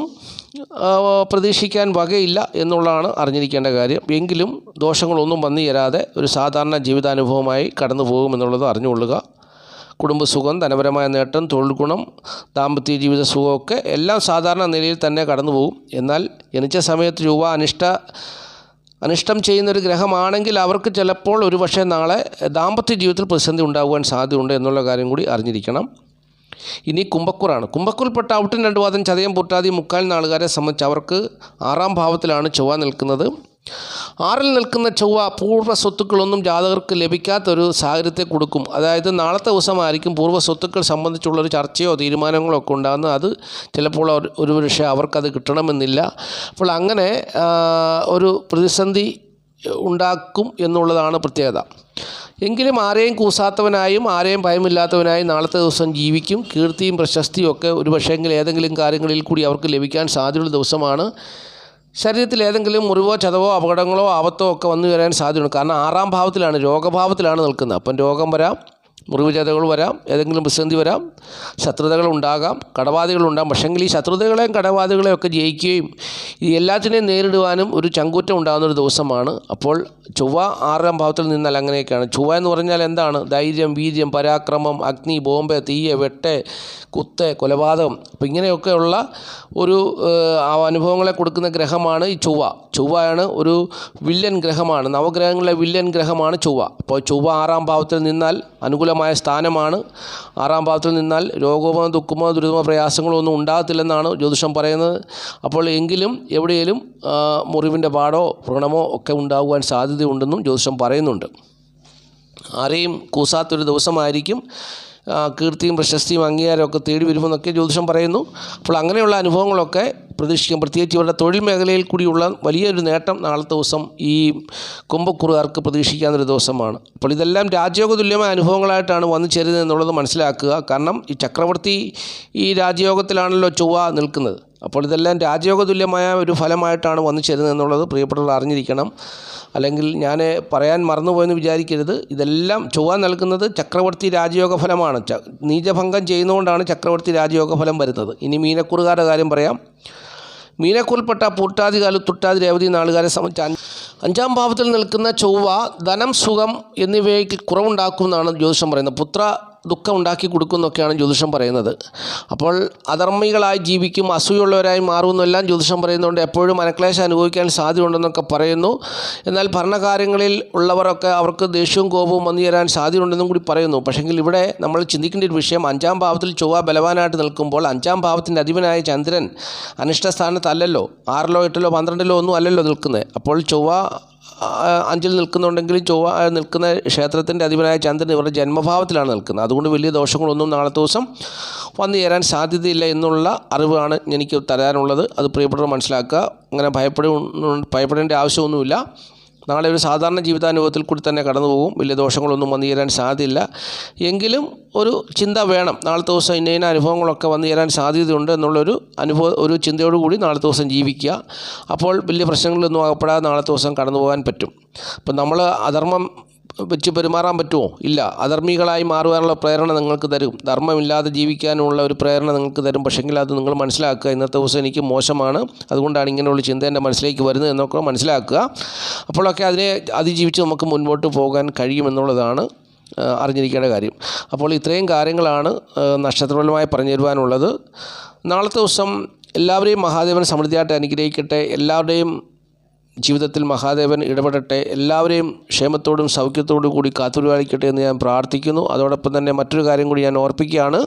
പ്രതീക്ഷിക്കാൻ വകയില്ല എന്നുള്ളതാണ് അറിഞ്ഞിരിക്കേണ്ട കാര്യം. എങ്കിലും ദോഷങ്ങളൊന്നും വന്നു ചേരാതെ ഒരു സാധാരണ ജീവിതാനുഭവമായി കടന്നു പോകുമെന്നുള്ളത് അറിഞ്ഞുകൊള്ളുക. കുടുംബസുഖം ധനപരമായ നേട്ടം തൊഴിൽ ഗുണം ദാമ്പത്യ ജീവിത സുഖമൊക്കെ എല്ലാം സാധാരണ നിലയിൽ തന്നെ കടന്നു പോകും. എന്നാൽ ജനിച്ച സമയത്ത് രൂപ അനിഷ്ട അനിഷ്ടം ചെയ്യുന്നൊരു ഗ്രഹമാണെങ്കിൽ അവർക്ക് ചിലപ്പോൾ ഒരു പക്ഷേ നാളെ ദാമ്പത്യ ജീവിതത്തിൽ പ്രതിസന്ധി ഉണ്ടാകുവാൻ സാധ്യതയുണ്ട് എന്നുള്ള കാര്യം കൂടി അറിഞ്ഞിരിക്കണം. ഇനി കുംഭക്കൂറാണ്. കുംഭക്കൂറിൽപ്പെട്ട ഔട്ടൻ രണ്ട് വാദം ചതയം പൂട്ടാതി മുക്കാൽ നാളുകാരെ സംബന്ധിച്ച് അവർക്ക് ആറാം ഭാവത്തിലാണ് ചൊവ്വ നിൽക്കുന്നത്. ആറിൽ നിൽക്കുന്ന ചൊവ്വ പൂർവ സ്വത്തുക്കളൊന്നും ജാതകർക്ക് ലഭിക്കാത്തൊരു സാഹചര്യത്തെ കൊടുക്കും. അതായത് നാളത്തെ ദിവസമായിരിക്കും പൂർവ സ്വത്തുക്കൾ സംബന്ധിച്ചുള്ളൊരു ചർച്ചയോ തീരുമാനങ്ങളോ ഒക്കെ ഉണ്ടാകുന്നത്. അത് ചിലപ്പോൾ ഒരു- പക്ഷേ അവർക്കത് കിട്ടണമെന്നില്ല. അപ്പോൾ അങ്ങനെ ഒരു പ്രതിസന്ധി ഉണ്ടാക്കും എന്നുള്ളതാണ് പ്രത്യേകത. എങ്കിലും ആരെയും കൂസാത്തവനായും ആരെയും ഭയമില്ലാത്തവനായും നാളത്തെ ദിവസം ജീവിക്കും. കീർത്തിയും പ്രശസ്തിയും ഒക്കെ ഒരു പക്ഷേങ്കിൽ ഏതെങ്കിലും കാര്യങ്ങളിൽ കൂടി അവർക്ക് ലഭിക്കാൻ സാധ്യതയുള്ള ദിവസമാണ്. ശരീരത്തിൽ ഏതെങ്കിലും മുറിവോ ചതവോ അപകടങ്ങളോ ആപത്തോ ഒക്കെ വന്നു വരാൻ സാധ്യതയുണ്ട്. കാരണം ആറാം ഭാവത്തിലാണ് രോഗഭാവത്തിലാണ് നിൽക്കുന്നത്. അപ്പം രോഗം വരാം മുറിവ് ചതകൾ വരാം ഏതെങ്കിലും പ്രതിസന്ധി വരാം ശത്രുതകൾ ഉണ്ടാകാം കടബാധകൾ ഉണ്ടാകാം. പക്ഷേങ്കിൽ ഈ ശത്രുതകളെയും കടബാധകളെയും ഒക്കെ ജയിക്കുകയും ഈ എല്ലാത്തിനെയും നേരിടുവാനും ഒരു ചങ്കൂറ്റം ഉണ്ടാകുന്ന ഒരു ദിവസമാണ്. അപ്പോൾ ചൊവ്വ ആറാം ഭാവത്തിൽ നിന്നാൽ അങ്ങനെയൊക്കെയാണ്. ചൊവ്വ എന്ന് പറഞ്ഞാൽ എന്താണ്? ധൈര്യം വീര്യം പരാക്രമം അഗ്നി ബോംബ് തീയ വെട്ട് കുത്ത് കൊലപാതകം. അപ്പോൾ ഇങ്ങനെയൊക്കെയുള്ള ഒരു അനുഭവങ്ങളെ കൊടുക്കുന്ന ഗ്രഹമാണ് ഈ ചൊവ്വ. ചൊവ്വയാണ് ഒരു വില്ലൻ ഗ്രഹമാണ്. നവഗ്രഹങ്ങളിലെ വില്ലൻ ഗ്രഹമാണ് ചൊവ്വ. അപ്പോൾ ചൊവ്വ ആറാം ഭാവത്തിൽ നിന്നാൽ അനുകൂലമായ സ്ഥാനമാണ്. ആറാം ഭാവത്തിൽ നിന്നാൽ രോഗമോ ദുഃഖമോ ദുരിതമോ പ്രയാസങ്ങളോ ഒന്നും ഉണ്ടാകത്തില്ലെന്നാണ് ജ്യോതിഷം പറയുന്നത്. അപ്പോൾ എങ്കിലും എവിടെയെങ്കിലും മുറിവിന്റെ പാടോ വ്രണമോ ഒക്കെ ഉണ്ടാകുവാൻ സാധ്യതയുണ്ടെന്നും ജ്യോതിഷം പറയുന്നുണ്ട്. ആരെയും കൂസാത്തൊരു ദിവസമായിരിക്കും. കീർത്തിയും പ്രശസ്തിയും അംഗീകാരമൊക്കെ തേടി വരുമെന്നൊക്കെ ജ്യോതിഷം പറയുന്നു. അപ്പോൾ അങ്ങനെയുള്ള അനുഭവങ്ങളൊക്കെ പ്രതീക്ഷിക്കാം. പ്രത്യേകിച്ച് ഇവരുടെ തൊഴിൽ മേഖലയിൽ കൂടിയുള്ള വലിയൊരു നേട്ടം നാളത്തെ ദിവസം ഈ കുംഭക്കുറുകാർക്ക് പ്രതീക്ഷിക്കാവുന്നൊരു ദിവസമാണ്. അപ്പോൾ ഇതെല്ലാം രാജയോഗ തുല്യമായ അനുഭവങ്ങളായിട്ടാണ് വന്നു ചേരുന്നത് എന്നുള്ളത് മനസ്സിലാക്കുക. കാരണം ഈ ചക്രവർത്തി ഈ രാജയോഗത്തിലാണല്ലോ ചൊവ്വ നിൽക്കുന്നത്. അപ്പോൾ ഇതെല്ലാം രാജയോഗ തുല്യമായ ഒരു ഫലമായിട്ടാണ് വന്നു ചേരുന്നത് എന്നുള്ളത് പ്രിയപ്പെട്ടവർ അറിഞ്ഞിരിക്കണം. അല്ലെങ്കിൽ ഞാൻ പറയാൻ മറന്നുപോയെന്ന് വിചാരിക്കരുത്. ഇതെല്ലാം ചൊവ്വ നൽകുന്നത് ചക്രവർത്തി രാജയോഗ ഫലമാണ്. നീചഭംഗം ചെയ്യുന്നതുകൊണ്ടാണ് ചക്രവർത്തി രാജയോഗ ഫലം വരുന്നത്. ഇനി മീനക്കുറുകാരുടെ കാര്യം പറയാം. മീനക്കുറിൽപ്പെട്ട പൂട്ടാതി കാലു തുട്ടാതി രേവതി നാളുകാരെ സംബന്ധിച്ച് അഞ്ചാം ഭാവത്തിൽ നിൽക്കുന്ന ചൊവ്വ ധനം സുഖം എന്നിവയ്ക്ക് കുറവുണ്ടാക്കുമെന്നാണ് ജ്യോതിഷം പറയുന്നത്. പുത്ര ദുഃഖം ഉണ്ടാക്കി കൊടുക്കുമെന്നൊക്കെയാണ് ജ്യോതിഷം പറയുന്നത്. അപ്പോൾ അധർമ്മികളായി ജീവിക്കും അസൂയുള്ളവരായി മാറുമെന്നെല്ലാം ജ്യോതിഷം പറയുന്നതുകൊണ്ട് എപ്പോഴും മനക്ലേശം അനുഭവിക്കാൻ സാധ്യതയുണ്ടെന്നൊക്കെ പറയുന്നു. എന്നാൽ ഭരണകാര്യങ്ങളിൽ ഉള്ളവരൊക്കെ അവർക്ക് ദേഷ്യവും കോപവും വന്നു ചേരാൻ സാധ്യതയുണ്ടെന്നും കൂടി പറയുന്നു. പക്ഷേങ്കിൽ ഇവിടെ നമ്മൾ ചിന്തിക്കേണ്ട ഒരു വിഷയം അഞ്ചാം ഭാവത്തിൽ ചൊവ്വ ബലവാനായിട്ട് നിൽക്കുമ്പോൾ അഞ്ചാം ഭാവത്തിന്റെ അധിപനായ ചന്ദ്രൻ അനിഷ്ട സ്ഥാനത്തല്ലല്ലോ ആറിലോ എട്ടിലോ പന്ത്രണ്ടിലോ ഒന്നും അല്ലല്ലോ നിൽക്കുന്നത്. അപ്പോൾ ചൊവ്വ അഞ്ചിൽ നിൽക്കുന്നുണ്ടെങ്കിൽ ചൊവ്വ നിൽക്കുന്ന ക്ഷേത്രത്തിന്റെ അധിപനായ ചന്ദ്രൻ ഇവരുടെ ജന്മഭാവത്തിലാണ് നിൽക്കുന്നത്. അതുകൊണ്ട് വലിയ ദോഷങ്ങളൊന്നും നാളത്തെ ദിവസം വന്നു ചേരാൻ സാധ്യതയില്ല എന്നുള്ള അറിവാണ് എനിക്ക് തരാനുള്ളത്. അത് പ്രിയപ്പെട്ടവർ മനസ്സിലാക്കുക. അങ്ങനെ ഭയപ്പെടുക ഭയപ്പെടേണ്ട ആവശ്യമൊന്നുമില്ല. നാളെ ഒരു സാധാരണ ജീവിതാനുഭവത്തിൽ കൂടി തന്നെ കടന്നു പോകും. വലിയ ദോഷങ്ങളൊന്നും വന്നു ചേരാൻ സാധ്യതയില്ല. എങ്കിലും ഒരു ചിന്ത വേണം. നാളത്തെ ദിവസം ഇന്ന ഇന്ന അനുഭവങ്ങളൊക്കെ വന്നു ചേരാൻ സാധ്യതയുണ്ട് എന്നുള്ളൊരു അനുഭവ ഒരു ചിന്തയോടുകൂടി നാളത്തെ ദിവസം ജീവിക്കുക. അപ്പോൾ വലിയ പ്രശ്നങ്ങളിലൊന്നും അകപ്പെടാതെ നാളത്തെ ദിവസം കടന്നു പോകാൻ പറ്റും. അപ്പം നമ്മൾ അധർമ്മം വെച്ച് പെരുമാറാൻ പറ്റുമോ? ഇല്ല. അധർമ്മികളായി മാറുവാനുള്ള പ്രേരണ നിങ്ങൾക്ക് തരും. ധർമ്മമില്ലാതെ ജീവിക്കാനുള്ള ഒരു പ്രേരണ നിങ്ങൾക്ക് തരും. പക്ഷെങ്കിൽ അത് നിങ്ങൾ മനസ്സിലാക്കുക. ഇന്നത്തെ ദിവസം എനിക്ക് മോശമാണ്. അതുകൊണ്ടാണ് ഇങ്ങനെയുള്ള ചിന്ത എന്റെ മനസ്സിലേക്ക് വരുന്നത് എന്നൊക്കെ മനസ്സിലാക്കുക. അപ്പോഴൊക്കെ അതിനെ അതിജീവിച്ച് നമുക്ക് മുൻപോട്ട് പോകാൻ കഴിയുമെന്നുള്ളതാണ് അറിഞ്ഞിരിക്കേണ്ട കാര്യം. അപ്പോൾ ഇത്രയും കാര്യങ്ങളാണ് നക്ഷത്രപരമായി പറഞ്ഞു തരുവാനുള്ളത് നാളത്തെ ദിവസം എല്ലാവരെയും മഹാദേവൻ സമൃദ്ധിയായിട്ട് അനുഗ്രഹിക്കട്ടെ. എല്ലാവരുടെയും ജീവിതത്തിൽ മഹാദേവൻ ഇടപെടട്ടെ. എല്ലാവരെയും ക്ഷേമത്തോടും സൗഖ്യത്തോടും കൂടി കാത്തുപരിപാലിക്കട്ടെ എന്ന് ഞാൻ പ്രാർത്ഥിക്കുന്നു. അതോടൊപ്പം തന്നെ മറ്റൊരു കാര്യം കൂടി ഞാൻ ഓർപ്പിക്കുകയാണ്.